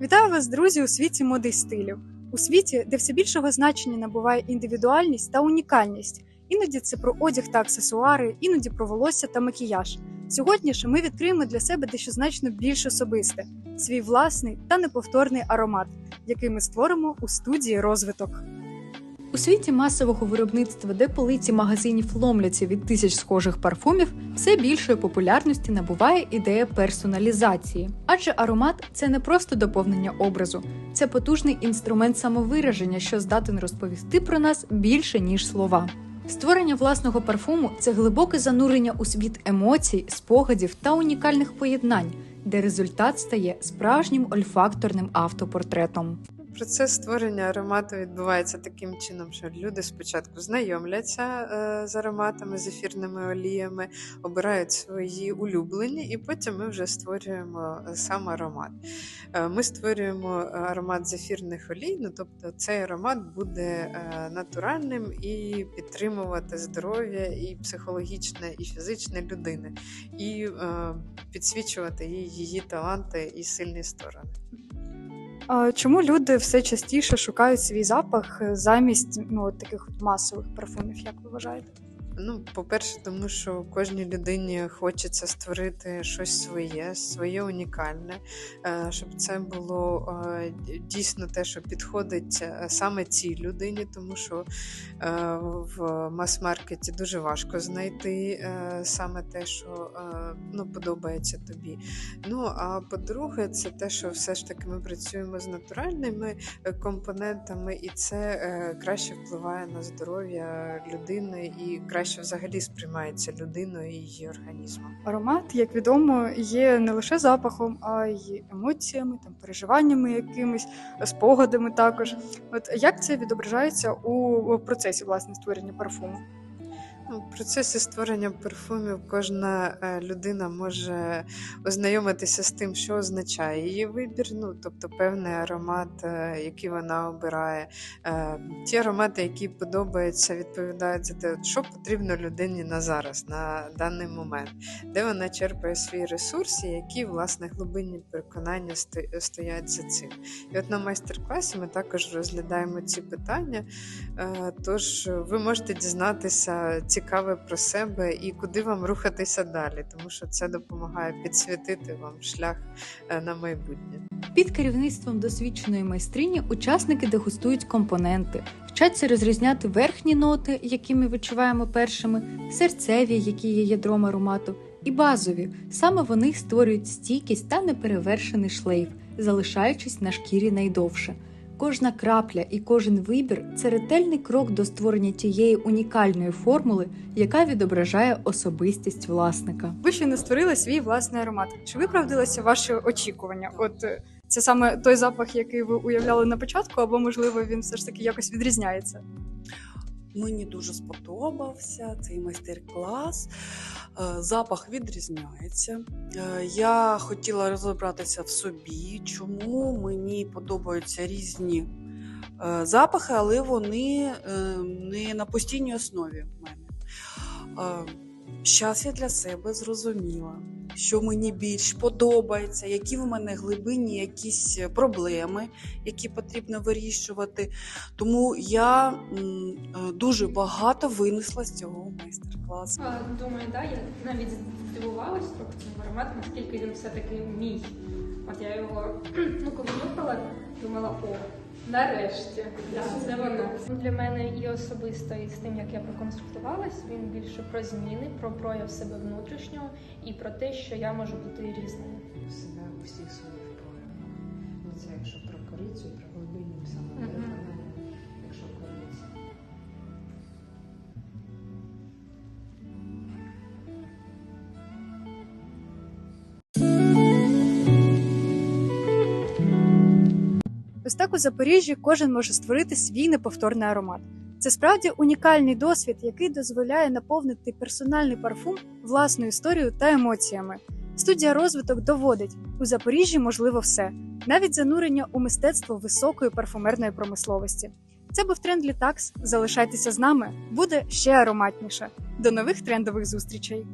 Вітаю вас, друзі, у світі моди й стилю. У світі, де все більшого значення набуває індивідуальність та унікальність. Іноді це про одяг та аксесуари, іноді про волосся та макіяж. Сьогодні ж ми відкриємо для себе дещо значно більш особисте свій власний та неповторний аромат, який ми створимо у студії розвиток. У світі масового виробництва, де полиці магазинів ломляться від тисяч схожих парфумів, все більшої популярності набуває ідея персоналізації. Адже аромат це не просто доповнення образу, це потужний інструмент самовираження, що здатен розповісти про нас більше ніж слова. Створення власного парфуму це глибоке занурення у світ емоцій, спогадів та унікальних поєднань, де результат стає справжнім ольфакторним автопортретом. Процес створення аромату відбувається таким чином, що люди спочатку знайомляться е, з ароматами, з ефірними оліями, обирають свої улюблені, і потім ми вже створюємо е, сам аромат. Е, Ми створюємо аромат з ефірних олій, ну тобто цей аромат буде натуральним і підтримувати здоров'я і психологічне, і фізичне людини, і підсвічувати її таланти і сильні сторони. Чому люди все частіше шукають свій запах е, замість ну, таких масових парфумів, як ви вважаєте? Ну, по-перше, тому що кожній людині хочеться створити щось своє, своє унікальне, е, щоб це було е, дійсно те, що підходить е, саме цій людині, тому що в мас-маркеті дуже важко знайти саме те, що ну, подобається тобі. Ну, а по-друге, це те, що все ж таки ми працюємо з натуральними компонентами, і це краще впливає на здоров'я людини і краще краще взагалі сприймається людиною і її організмом. Аромат, як відомо, є не лише запахом, а й емоціями, там переживаннями, якимись спогадами. Також, от як це відображається у процесі власне створення парфуму? Ну, в процесі створення парфумів кожна е, людина може ознайомитися з тим, що означає її вибір, ну тобто певний аромат, е, який вона обирає. Е, ті аромати, які подобаються, відповідають за те, що потрібно людині на зараз, на даний момент, де вона черпає свій ресурс, і які власне глибинні переконання стоять за цим. І от на майстер-класі ми також розглядаємо ці питання. Тож ви можете дізнатися ці цікаве про себе і куди вам рухатися далі, тому що це допомагає підсвітити вам шлях е, на майбутнє. Під керівництвом досвідченої майстрині учасники дегустують компоненти, вчаться розрізняти верхні ноти, які ми відчуваємо першими, серцеві, які є ядром аромату, і базові. Саме вони створюють стійкість та неперевершений шлейф, залишаючись на шкірі найдовше. Кожна крапля і кожен вибір це ретельний крок до створення тієї унікальної формули, яка відображає особистість власника. Ви ще не створили свій власний аромат. Чи виправдилися ваші очікування? От е, це саме той запах, який ви уявляли на початку, або можливо він все ж таки якось відрізняється? Мені дуже сподобався цей майстер-клас. Е, запах відрізняється. Е, я хотіла розібратися в собі, чому мені подобаються різні е, запахи, але вони не на постійній основі в мене. Зараз я для себе зрозуміла, що мені більш подобається, які в мене глибинні якісь проблеми, які потрібно вирішувати. Тому я е, дуже багато винесла з цього майстер-класу. Думаю, да, я навіть здивувалась трохи цим аромат, наскільки він все-таки мій. От я його ну, коли нюхала, думала, о. Нарешті, да, це воно. Для мене і особисто, і з тим, як я проконсультувалась, він більше про зміни, про прояв себе внутрішнього і про те, що я можу бути різною. Себе у всіх своїх проявах. Ну, це якщо про корицю про глибинні самовиконання, Ось так у Запоріжжі кожен може створити свій неповторний аромат. Це справді унікальний досвід, який дозволяє наповнити персональний парфум власною історією та емоціями. Студія розвиток доводить у Запоріжжі можливо все, навіть занурення у мистецтво високої парфумерної промисловості. Це був тренд Літакс. Залишайтеся з нами, буде ще ароматніше. До нових трендових зустрічей.